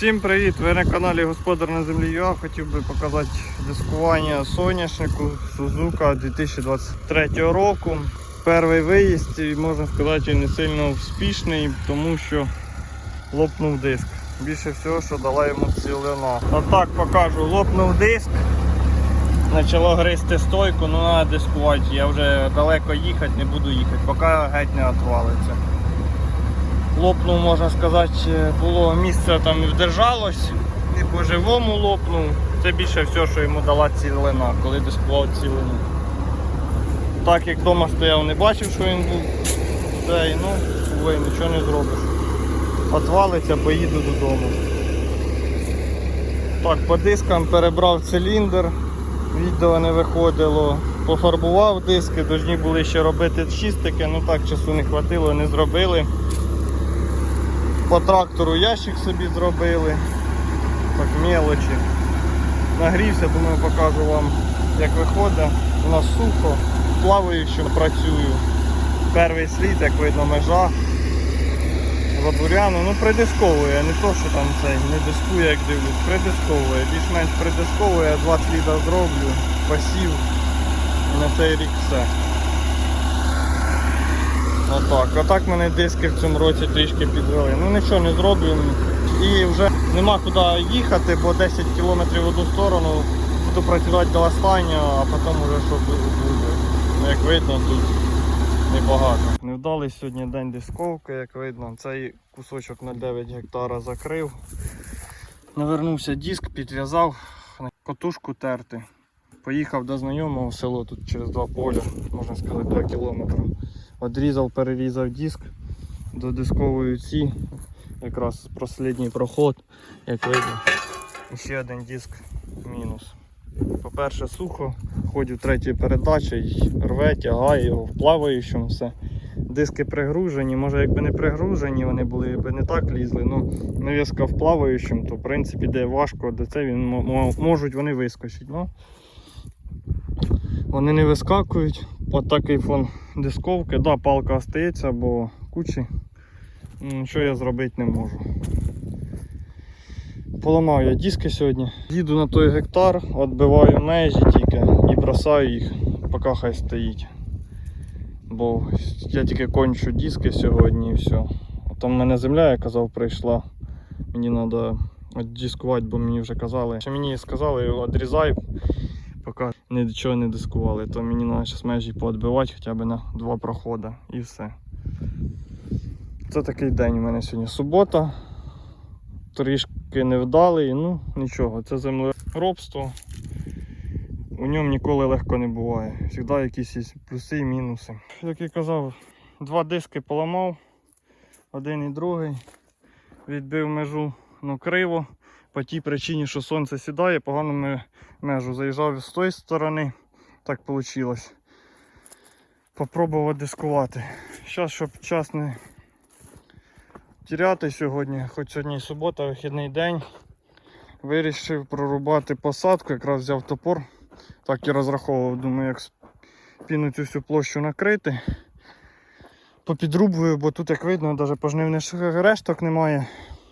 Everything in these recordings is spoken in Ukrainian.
Всім привіт! Ви на каналі Господар на землі Я хотів би показати дискування соняшнику Сузука 2023 року. Перший виїзд і можна сказати не сильно успішний, тому що лопнув диск. Більше всього, що дала йому цілина. Отак покажу, лопнув диск. Почало гризти стойку, ну треба дискувати. Я вже далеко їхати не буду їхати, поки геть не отвалиться лопнув, можна сказати, було місце там і вдержалось, і по-живому лопнув. Це більше все, що йому дала цілина, коли дискував цілину. Так як вдома стояв, не бачив, що він був. Цей, ну, увай, нічого не зробиш. Отвалиться, поїду додому. Так, по дискам перебрав циліндр, відео не виходило, пофарбував диски, повинні були ще робити чистики, ну так часу не хватило, не зробили. По трактору ящик собі зробили. Так, мелочі. Нагрівся, думаю, покажу вам, як виходить. У нас сухо, плаваючим працюю. Перший слід, як видно, межа. Забуряну, ну придисковує, не то, що там цей не дискує, як дивлюсь, придисковує. Більш-менш придисковує, два сліда зроблю, посів. І на цей рік все. Отак. Отак мене диски в цьому році трішки підвели. Ну нічого не зроблю. І вже нема куди їхати, бо 10 кілометрів в одну сторону буду працювати до останнього, а потім вже що буде. Ну, як видно, тут небагато. Невдалий сьогодні день дисковки, як видно. Цей кусочок на 9 гектара закрив. Навернувся диск, підв'язав, котушку терти. Поїхав до знайомого село тут через два поля, можна сказати, 2 кілометри. Одрізав, перерізав диск до дискової ці. Якраз останній проход, як видно. І ще один диск мінус. По-перше, сухо, ходю третьої передачі, рве, тягає його в плаваючому все. Диски пригружені, може якби не пригружені, вони були якби не так лізли. Ну, нав'язка в плаваючому, то в принципі де важко, де це він мо- мо- можуть вони вискочити. Ну, вони не вискакують. От такий фон дисковки. Да, палка остається, бо кучі. Ну, Нічого я зробити не можу. Поламав я диски сьогодні. Їду на той гектар, відбиваю межі тільки і бросаю їх, поки хай стоїть. Бо я тільки кончу диски сьогодні і все. Там в мене земля, я казав, прийшла. Мені треба дискувати, бо мені вже казали. Що мені сказали, відрізай, поки нічого не дискували, то мені треба зараз межі поотбивати хоча б на два проходи і все. Це такий день у мене сьогодні субота. Трішки невдалий, ну нічого, це землеробство. У ньому ніколи легко не буває. Завжди якісь є плюси і мінуси. Як я казав, два диски поламав, один і другий. Відбив межу ну, криво. По тій причині, що сонце сідає, погано ми межу заїжджав з тої сторони. Так вийшло. Попробував дискувати. Зараз, щоб час не тіряти сьогодні, хоч сьогодні і субота, вихідний день. Вирішив прорубати посадку, якраз взяв топор. Так і розраховував, думаю, як спіну цю всю площу накрити. Попідрубую, бо тут, як видно, навіть пожнивних решток немає.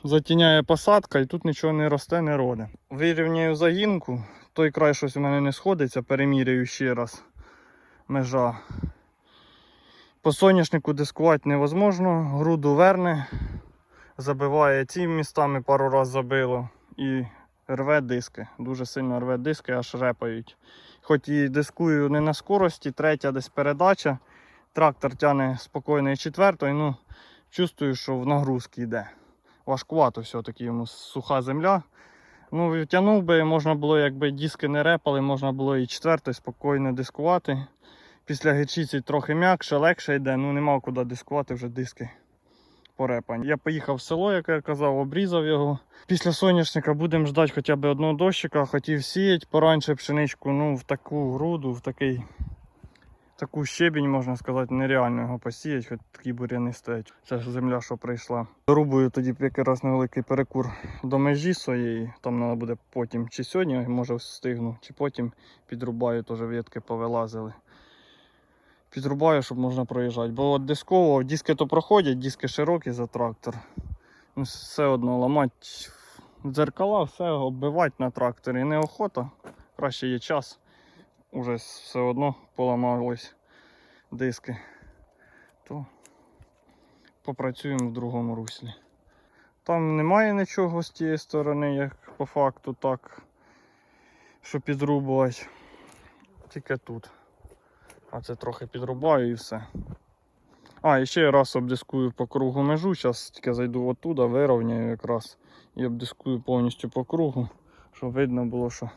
Затіняє посадка і тут нічого не росте, не роде. Вирівняю загінку, той край щось у мене не сходиться, переміряю ще раз межа. По соняшнику дискувати невозможно, груду верне, забиває ці містами пару разів забило і рве диски. Дуже сильно рве диски, аж репають. Хоч і дискую не на скорості, третя десь передача. Трактор тягне спокійно і четвертою, ну чувствую, що в нагрузки йде. Важкувато все-таки йому суха земля. Ну, тягнув би, можна було, якби диски не репали, можна було і четвертою спокійно дискувати. Після гірчиці трохи м'якше, легше йде, ну нема куди дискувати вже диски порепані. Я поїхав в село, як я казав, обрізав його. Після соняшника будемо ждати хоча б одного дощика, хотів сіяти поранше пшеничку, ну в таку груду, в такий таку щебінь, можна сказати, нереально його посіяти, хоч такі буряни стоять. Це ж земля, що прийшла. Дорубую тоді якраз невеликий перекур до межі своєї. Там треба буде потім, чи сьогодні, може встигну, чи потім підрубаю, теж ветки повилазили. Підрубаю, щоб можна проїжджати. Бо от дисково, диски то проходять, диски широкі за трактор. Ну, все одно ламати дзеркала, все оббивати на тракторі. Неохота. Краще є час. Уже все одно поламались диски. То попрацюємо в другому руслі. Там немає нічого з тієї сторони, як по факту так, що підрубувати. Тільки тут. А це трохи підрубаю і все. А, і ще раз обдискую по кругу межу. Зараз тільки зайду оттуда, вирівняю якраз і обдискую повністю по кругу, щоб видно було, що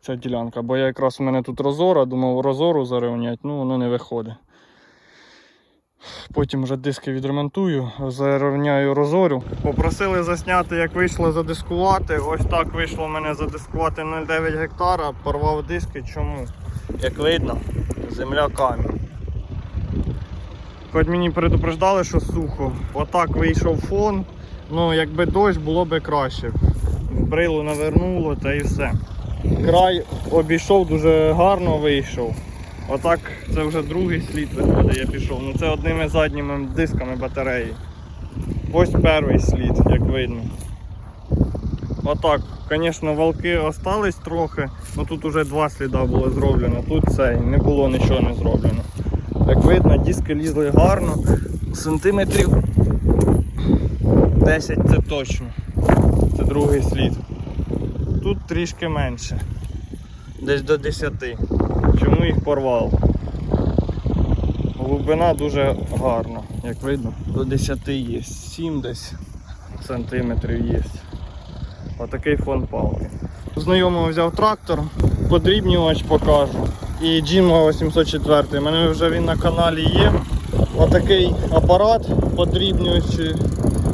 ця ділянка. Бо я якраз у мене тут розора, думав розору зарівняти, ну воно не виходить. Потім вже диски відремонтую, зарівняю розорю. Попросили засняти, як вийшло задискувати. Ось так вийшло мене задискувати 0,9 гектара, порвав диски. Чому? Як видно, земля камінь. Хоч мені предупреждали, що сухо. Отак вийшов фон. Ну, якби дощ було би краще. Брилу навернуло та і все. Край обійшов дуже гарно вийшов. Отак це вже другий слід виходить, я пішов. Ну це одними задніми дисками батареї. Ось перший слід, як видно. Отак, звісно, валки остались трохи, але тут вже два сліда було зроблено. Тут цей не було нічого не зроблено. Як видно, диски лізли гарно. Сантиметрів 10 це точно. Це другий слід. Тут трішки менше. Десь до 10. Чому їх порвав? Глибина дуже гарна, як видно, до 10 є, 7 десь сантиметрів є. Отакий фон палки. Знайомого взяв трактор, подрібнювач покажу. І Джинма 804. У мене вже він на каналі є. Отакий апарат подрібнювач.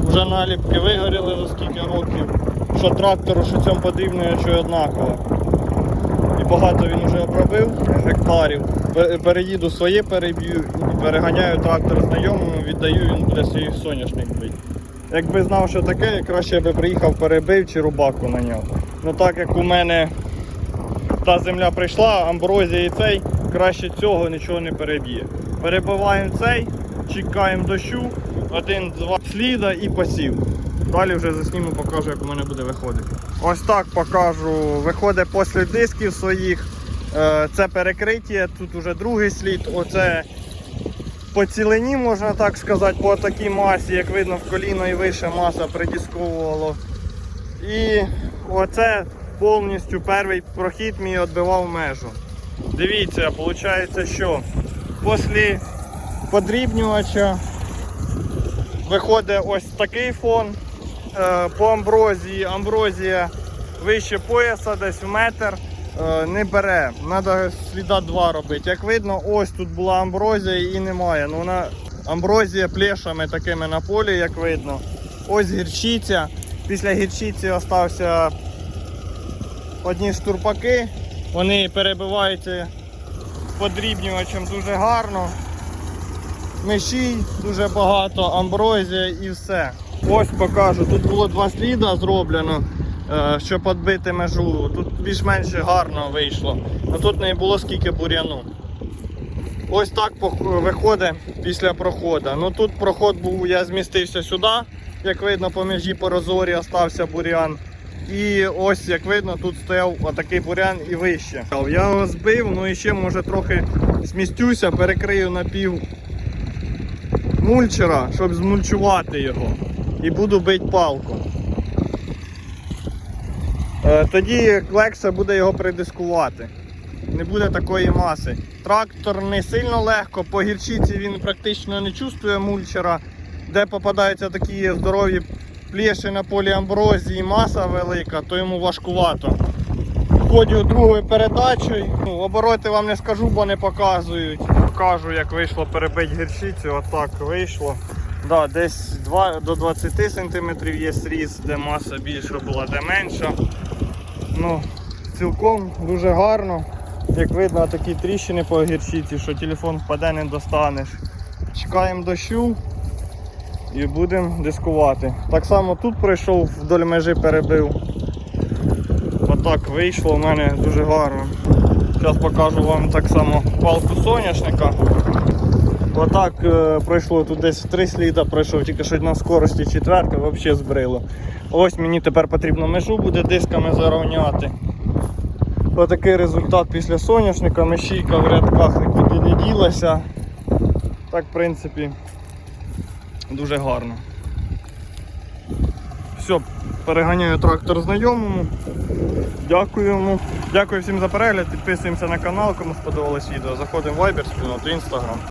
Вже наліпки вигоріли за скільки років. Що трактору, що цьому подрібнювачу однаково. І багато він вже обробив гектарів. Переїду своє переб'ю переганяю трактор знайомому, віддаю, він буде свій соняшник бити. Якби знав, що таке, я краще би приїхав, перебив чи рубаку наняв. Ну так як у мене та земля прийшла, амброзія і цей, краще цього нічого не переб'є. Перебиваємо цей, чекаємо дощу, один-два сліда і посів. Далі вже засніму, покажу, як у мене буде виходити. Ось так покажу. Виходить після дисків своїх. Е, Це перекриття, тут уже другий слід. Оце по цілині, можна так сказати, по такій масі, як видно в коліно і вище маса придісковувало. І оце повністю перший прохід мій відбивав межу. Дивіться, виходить, що після подрібнювача виходить ось такий фон по амброзії. Амброзія вище пояса, десь в метр. е, Не бере, треба сліда два робити. Як видно, ось тут була амброзія і немає. Ну, вона амброзія плешами такими на полі, як видно. Ось гірчиця. Після гірчиці залишився одні штурпаки. Вони перебиваються подрібнювачем дуже гарно. Мешій дуже багато, амброзія і все. Ось покажу. Тут було два сліда зроблено, е, щоб підбити межу. Тут більш-менш гарно вийшло. А тут не було скільки бур'яну. Ось так виходить після проходу. Ну тут проход був, я змістився сюди, як видно, по межі по розорі бур'ян. І ось як видно, тут стояв отакий бурян і вище. Я його збив, ну і ще може трохи змістюся, перекрию на пів мульчера, щоб змульчувати його. І буду бити палку. Е, Тоді легше буде його придискувати. Не буде такої маси. Трактор не сильно легко, по гірчиці він практично не чувствує мульчера, де попадаються такі здорові плеші на полі амброзії, маса велика, то йому важкувато. Входю другою передачею. Ну, обороти вам не скажу, бо не показують. Покажу, як вийшло перебити гірчицю. Отак вийшло. Да, десь 2 до 20 см є сріз, де маса більша була, де менша. Ну, цілком дуже гарно. Як видно, такі тріщини по гірчиці, що телефон впаде, не достанеш. Чекаємо дощу і будемо дискувати. Так само тут пройшов вдоль межі перебив. Отак вийшло у мене дуже гарно. Зараз покажу вам так само палку соняшника. Отак е, пройшло тут десь три сліда пройшов, тільки що на скорості четверка взагалі збрило. Ось мені тепер потрібно межу буде дисками зарівняти. Отакий результат після соняшника, мещійка в рядках нікуди не ділася. Так, в принципі, дуже гарно. Все, переганяю трактор знайомому. Дякуємо. Дякую всім за перегляд. Підписуємося на канал, кому сподобалось відео. Заходимо в Viber, спільноту, Instagram.